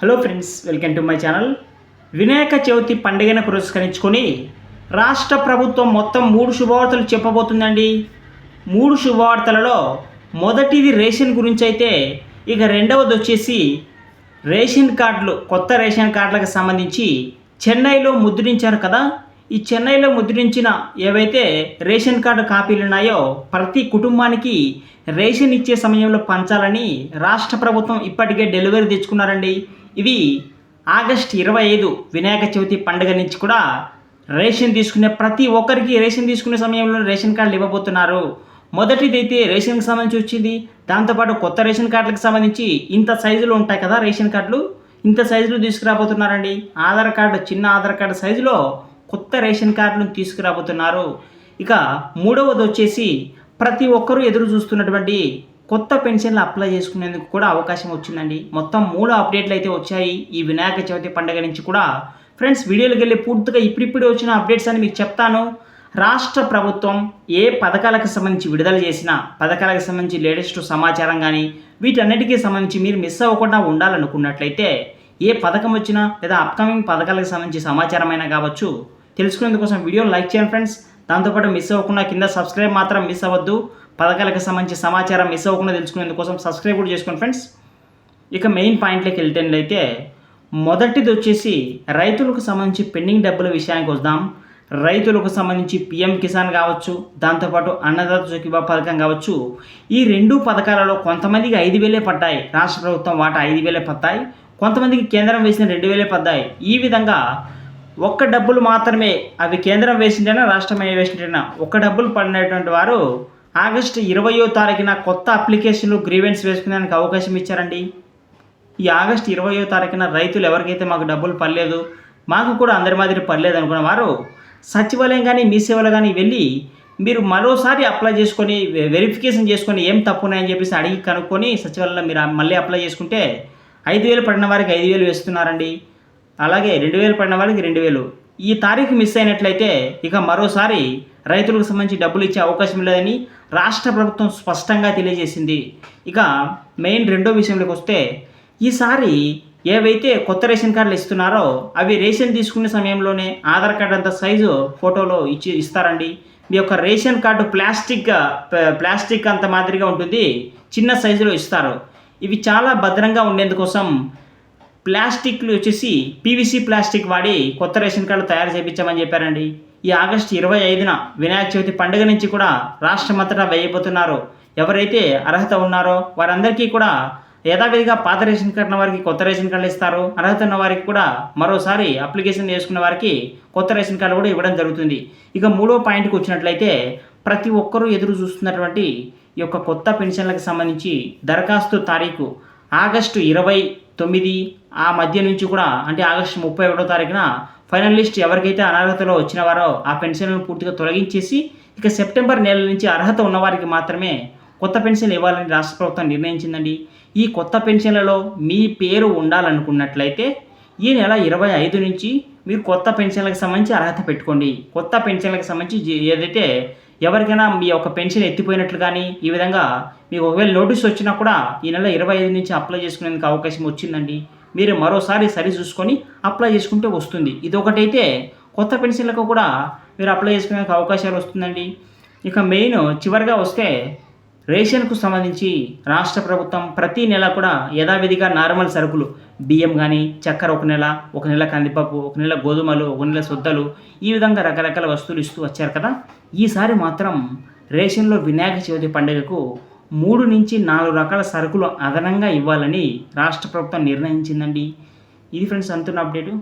Hello friends welcome to my channel. Vinayaka Chavithi పండుగను పురస్కరించుకొని రాష్ట్ర ప్రభుత్వం మొత్తం మూడు శుభవార్తలు చెప్పబోతుందండి. మూడు శుభవార్తలలో మొదటిది రేషన్ గురించి అయితే ఇక రెండవది వచ్చేసి రేషన్ కార్డులు కొత్త రేషన్ కార్డులకు సంబంధించి చెన్నైలో ముద్రించారు కదా. ఈ చెన్నైలో ముద్రించిన ఏవైతే రేషన్ కార్డు కాపీలు ఉన్నాయో ప్రతి కుటుంబానికి రేషన్ ఇచ్చే సమయంలో పంచాలని రాష్ట్ర ప్రభుత్వం ఇప్పటికే డెలివరీ తెచ్చుకున్నారండి. ఇవి ఆగస్ట్ ఇరవై ఐదు వినాయక చవితి పండుగ నుంచి కూడా రేషన్ తీసుకునే ప్రతి ఒక్కరికి రేషన్ తీసుకునే సమయంలో రేషన్ కార్డులు ఇవ్వబోతున్నారు. మొదటిదైతే రేషన్కి సంబంధించి వచ్చింది. దాంతోపాటు కొత్త రేషన్ కార్డులకు సంబంధించి ఇంత సైజులో ఉంటాయి కదా రేషన్ కార్డులు. ఇంత సైజులో తీసుకురాబోతున్నారండి. ఆధార్ కార్డు చిన్న ఆధార్ కార్డు సైజులో కొత్త రేషన్ కార్డులను తీసుకురాబోతున్నారు. ఇక మూడవది వచ్చేసి ప్రతి ఒక్కరూ ఎదురు చూస్తున్నటువంటి కొత్త పెన్షన్లు అప్లై చేసుకునేందుకు కూడా అవకాశం వచ్చిందండి. మొత్తం మూడు అప్డేట్లు అయితే వచ్చాయి. ఈ వినాయక చవితి పండుగ నుంచి కూడా. ఫ్రెండ్స్ వీడియోలకు వెళ్ళి పూర్తిగా ఇప్పుడిప్పుడే వచ్చిన అప్డేట్స్ అని మీకు చెప్తాను. రాష్ట్ర ప్రభుత్వం ఏ పథకాలకు సంబంధించి విడుదల చేసిన పథకాలకు సంబంధించి లేటెస్ట్ సమాచారం కానీ వీటన్నిటికీ సంబంధించి మీరు మిస్ అవ్వకుండా ఉండాలనుకున్నట్లయితే ఏ పథకం వచ్చినా లేదా అప్కమింగ్ పథకాలకు సంబంధించి సమాచారం అయినా కావచ్చు తెలుసుకునేందుకోసం వీడియో లైక్ చేయండి ఫ్రెండ్స్. దాంతోపాటు మిస్ అవ్వకుండా కింద సబ్స్క్రైబ్ మాత్రం మిస్ అవ్వద్దు. పథకాలకు సంబంధించి సమాచారం మిస్ అవ్వకుండా తెలుసుకునేందుకోసం సబ్స్క్రైబ్ కూడా చేసుకోండి ఫ్రెండ్స్ ఇక మెయిన్ పాయింట్లోకి వెళ్తేనైతే మొదటిది వచ్చేసి రైతులకు సంబంధించి పెండింగ్ డబ్బుల విషయానికి వద్దాం. రైతులకు సంబంధించి పిఎం కిసాన్ కావచ్చు దాంతోపాటు అన్నదాత సుఖీబా పథకం కావచ్చు. ఈ రెండు పథకాలలో కొంతమందికి ఐదు వేలే పడ్డాయి. రాష్ట్ర ప్రభుత్వం వాటా ఐదు వేలే పడ్డాయి. కొంతమందికి కేంద్రం వేసిన రెండు వేలే పడ్డాయి. ఈ విధంగా ఒక్క డబ్బులు మాత్రమే అవి కేంద్రం వేసిందైనా రాష్ట్రం వేసినట్టైనా ఒక్క డబ్బులు పడినటువంటి వారు ఆగస్టు ఇరవయో తారీఖున కొత్త అప్లికేషన్లు గ్రీవెన్స్ వేసుకునేందుకు అవకాశం ఇచ్చారండి. ఈ ఆగస్టు ఇరవయో తారీఖున రైతులు ఎవరికైతే మాకు డబ్బులు పర్లేదు మాకు కూడా అందరి మాదిరి పర్లేదు అనుకున్న వారు సచివాలయం కానీ మీ సేవలు కానీ వెళ్ళి మీరు మరోసారి అప్లై చేసుకొని వెరిఫికేషన్ చేసుకొని ఏం తప్పున్నాయని చెప్పేసి అడిగి కనుక్కొని సచివాలయంలో మీరు మళ్ళీ అప్లై చేసుకుంటే ఐదు వేలు పడిన వారికి ఐదు వేలు వేస్తున్నారండి. అలాగే రెండు వేలు పడిన వారికి రెండు వేలు. ఈ తారీఖు మిస్ అయినట్లయితే ఇక మరోసారి రైతులకు సంబంధించి డబ్బులు ఇచ్చే అవకాశం లేదని రాష్ట్ర ప్రభుత్వం స్పష్టంగా తెలియజేసింది. ఇక మెయిన్ రెండో విషయంలోకి వస్తే ఈసారి ఏవైతే కొత్త రేషన్ కార్డులు ఇస్తున్నారో అవి రేషన్ తీసుకునే సమయంలోనే ఆధార్ కార్డు అంత సైజు ఫోటోలో ఇచ్చి ఇస్తారండి. మీ యొక్క రేషన్ కార్డు ప్లాస్టిక్ ప్లాస్టిక్ అంత మాదిరిగా ఉంటుంది చిన్న సైజులో ఇస్తారు. ఇవి చాలా భద్రంగా ఉండేందుకోసం ప్లాస్టిక్లు వచ్చేసి పీవీసీ ప్లాస్టిక్ వాడి కొత్త రేషన్ కార్డు తయారు చేయించామని చెప్పారండి. ఈ ఆగస్టు ఇరవై ఐదున వినాయక చవితి పండుగ నుంచి కూడా రాష్ట్రమంతటా వేయబోతున్నారు. ఎవరైతే అర్హత ఉన్నారో వారందరికీ కూడా యథావిధిగా పాత రేషన్ కార్డు వారికి కొత్త రేషన్ కార్డులు ఇస్తారు. అర్హత ఉన్న వారికి కూడా మరోసారి అప్లికేషన్ చేసుకున్న వారికి కొత్త రేషన్ కార్డు కూడా ఇవ్వడం జరుగుతుంది. ఇక మూడో పాయింట్కి వచ్చినట్లయితే ప్రతి ఒక్కరూ ఎదురు చూస్తున్నటువంటి ఈ యొక్క కొత్త పెన్షన్లకు సంబంధించి దరఖాస్తు తారీఖు ఆగస్టు ఇరవై తొమ్మిది. ఆ మధ్య నుంచి కూడా అంటే ఆగస్టు ముప్పై ఒకటో తారీఖున ఫైనల్ లిస్ట్ ఎవరికైతే అనర్హతలో వచ్చిన వారో ఆ పెన్షన్లను పూర్తిగా తొలగించేసి ఇక సెప్టెంబర్ నెల నుంచి అర్హత ఉన్నవారికి మాత్రమే కొత్త పెన్షన్ ఇవ్వాలని రాష్ట్ర ప్రభుత్వం నిర్ణయించిందండి. ఈ కొత్త పెన్షన్లలో మీ పేరు ఉండాలనుకున్నట్లయితే ఈ నెల ఇరవై ఐదు నుంచి మీరు కొత్త పెన్షన్లకు సంబంధించి అర్హత పెట్టుకోండి. కొత్త పెన్షన్లకు సంబంధించి ఏదైతే ఎవరికైనా మీ యొక్క పెన్షన్ ఎత్తిపోయినట్లు కానీ ఈ విధంగా మీకు ఒకవేళ నోటీస్ వచ్చినా కూడా ఈ నెల ఇరవై ఐదు నుంచి అప్లై చేసుకునేందుకు అవకాశం వచ్చిందండి. మీరు మరోసారి సరి చూసుకొని అప్లై చేసుకుంటే వస్తుంది. ఇది ఒకటైతే కొత్త పెన్షన్లకు కూడా మీరు అప్లై చేసుకునే అవకాశాలు వస్తుందండి. ఇక మెయిన్ చివరిగా వస్తే రేషన్కు సంబంధించి రాష్ట్ర ప్రభుత్వం ప్రతి నెల కూడా యథావిధిగా నార్మల్ సరుకులు బియ్యం కానీ చక్కెర ఒక నెల ఒక నెల కందిపప్పు ఒక నెల గోధుమలు ఒక నెల శుద్ధలు ఈ విధంగా రకరకాల వస్తువులు ఇస్తూ వచ్చారు కదా. ఈసారి మాత్రం రేషన్లో వినాయక చవితి పండుగకు మూడు నుంచి నాలుగు రకాల సరుకులు అదనంగా ఇవ్వాలని రాష్ట్ర ప్రభుత్వం నిర్ణయించిందండి. ఇది ఫ్రెండ్స్ అంతున్న అప్డేటు.